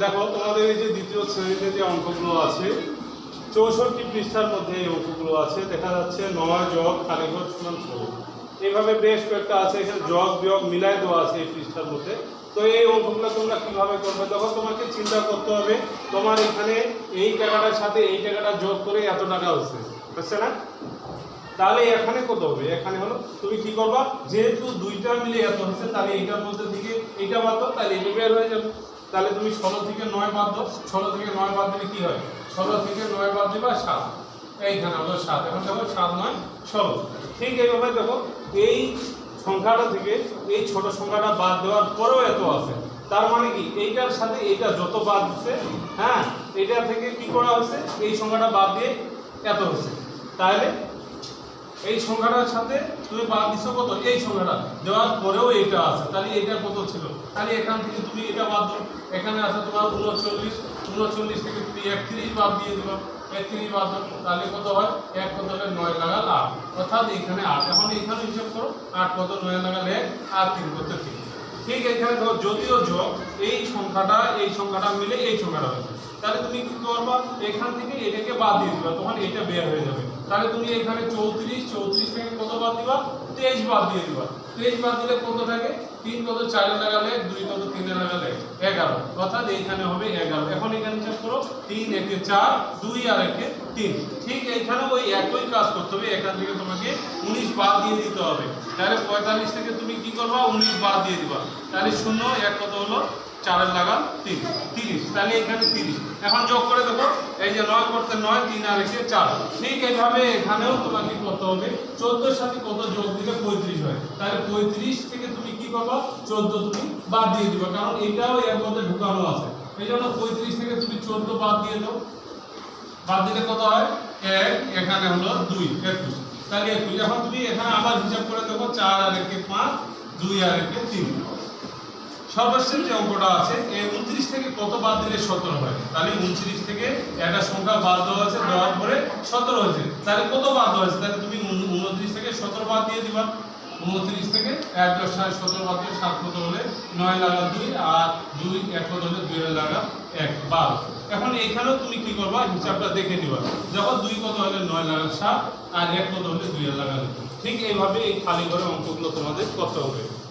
দেখো, তোমাদের এই যে দ্বিতীয় শ্রেণীতে যে অঙ্কগুলো আছে, চৌষট্টি পৃষ্ঠার মধ্যে এই অঙ্কগুলো আছে। দেখা যাচ্ছে নয় জগ কালীঘর সমান ষোলো। এইভাবে বেশ কয়েকটা আছে, এখানে জগ বিয়োগ মিলাই দেওয়া আছে এই পৃষ্ঠার মধ্যে। তো এই অঙ্কগুলো তোমরা কীভাবে করবে? তখন তোমাকে চিন্তা করতে হবে, তোমার এখানে এই টাকাটার সাথে এই টাকাটা যোগ করে এত টাকা হচ্ছে, বুঝছে না? তাহলে এখানে কত হবে? এখানে হলো, তুমি কি করবা? যেহেতু দুইটা মিলে এত হচ্ছে, তাহলে এইটার মধ্যে থেকে এইটা বাদ তাহলে এটা বের হয়ে যাবে। তাহলে তুমি ষোলো থেকে নয় বাদ দাও। ষোলো থেকে নয় বাদ দিলে কি হয়? ষোলো থেকে নয় বাদ দিবা সাত। এইখানে হলো সাত। এখন দেখো সাত নয়, ষোলো। ঠিক এইভাবে দেখো, এই সংখ্যাটা থেকে এই ছোট সংখ্যাটা বাদ দেওয়ার পরেও এত আছে। তার মানে কি? এইটার সাথে এইটা যত বাদ দিচ্ছে হ্যাঁ এটা থেকে কি করা হচ্ছে এই সংখ্যাটা বাদ দিয়ে এত হচ্ছে তাহলে এই সংখ্যাটার সাথে তুমি বাদ দিছো কত? এই সংখ্যাটা। দেওয়ার পরেও এইটা আছে। তাহলে এটা কত ছিল? তাহলে এখান থেকে তুমি এটা বাদ দাও। এখানে আছে তোমার উনচল্লিশ উনচল্লিশ থেকে তুমি একত্রিশ বাদ দিয়ে দিবা একত্রিশ বাদ দাও। তাহলে কত হয়? এক কত হলে নয় লাগাল আট অর্থাৎ এখানে আট। এখন এখানে হিসাব করো। আট কত? নয় লাগাল এক আর তিন কত তিন। ঠিক এখানে দেখো যদিও যোগ, এই সংখ্যাটা এই সংখ্যাটা মিলে এই সংখ্যাটা হয়েছে। তাহলে তুমি কি করবা? এখান থেকে এটাকে বাদ দিয়ে দিবা, তখন এটা বের হয়ে যাবে। তাহলে তুমি এখানে চৌত্রিশ চৌত্রিশ থেকে কত বাদ দিবা? তেইশ বাদ দিয়ে দিবা। তেইশ বাদ দিলে কত থাকে? তিন কত চারে লাগালে, দুই কত তিনে লাগালে এগারো। অর্থাৎ এইখানে হবে এগারো। এখন এখানে চেক করো, তিন একে চার, দুই আর একে তিন। ঠিক এইখানে ওই একই কাজ করতে হবে, এখান থেকে তোমাকে উনিশ বাদ দিয়ে দিতে হবে। তাহলে পঁয়তাল্লিশ থেকে তুমি কি করবা? উনিশ বাদ দিয়ে দিবা। তাহলে শূন্য, এক কত হলো? চারের লাগা তিন। তিরিশ। তাহলে এখানে তিরিশ। এখন যোগ করে দেখো, এই যে নয় করতে নয়, তিন আর একে চার। ঠিক এইভাবে এখানেও তোমাকে করতে হবে। চোদ্দোর সাথে কত যোগ দিলে পঁয়ত্রিশ হয়? তাহলে পঁয়ত্রিশ থেকে তুমি কি করবা? চোদ্দ তুমি বাদ দিয়ে দিবা। কারণ এটাও এর মধ্যে ঢুকানো আছে। এই জন্য পঁয়ত্রিশ থেকে তুমি চোদ্দ বাদ দিয়ে দাও। বাদ দিলে কত হয়? এক, এখানে হলো দুই, একুশ। তাহলে একুশ। এখন তুমি এখানে আবার হিসাব করে দেখো, চার আর একে পাঁচ, দুই আর একে তিন। সর্বশেষ যে অঙ্কটা আছে এই উনত্রিশ থেকে কত বাদ দিলে সতেরো হয়? তাহলে উনত্রিশ থেকে একটা সংখ্যা বাদ দেওয়া আছে দেওয়ার পরে সতেরো হয়েছে। তাহলে কত বাদ দেওয়া হয়েছে? তাহলে তুমি উন- উনত্রিশ থেকে সতেরো বাদ দিয়ে দিবা। উনত্রিশ থেকে এক দশ সাত সতেরো বাদ সাত কত হলে নয় লাগা দুই আর দুই এক কত হলে দুই হাজার লাগা এক বারো। এখন এইখানেও তুমি কি করবা? হিসাবটা দেখে নিবা। যখন দুই কত হলে নয় লাগা সাত আর এক কত হলে দুই লাগা। ঠিক এইভাবে এই খালি ঘরে অঙ্কগুলো তোমাদের করতে হবে।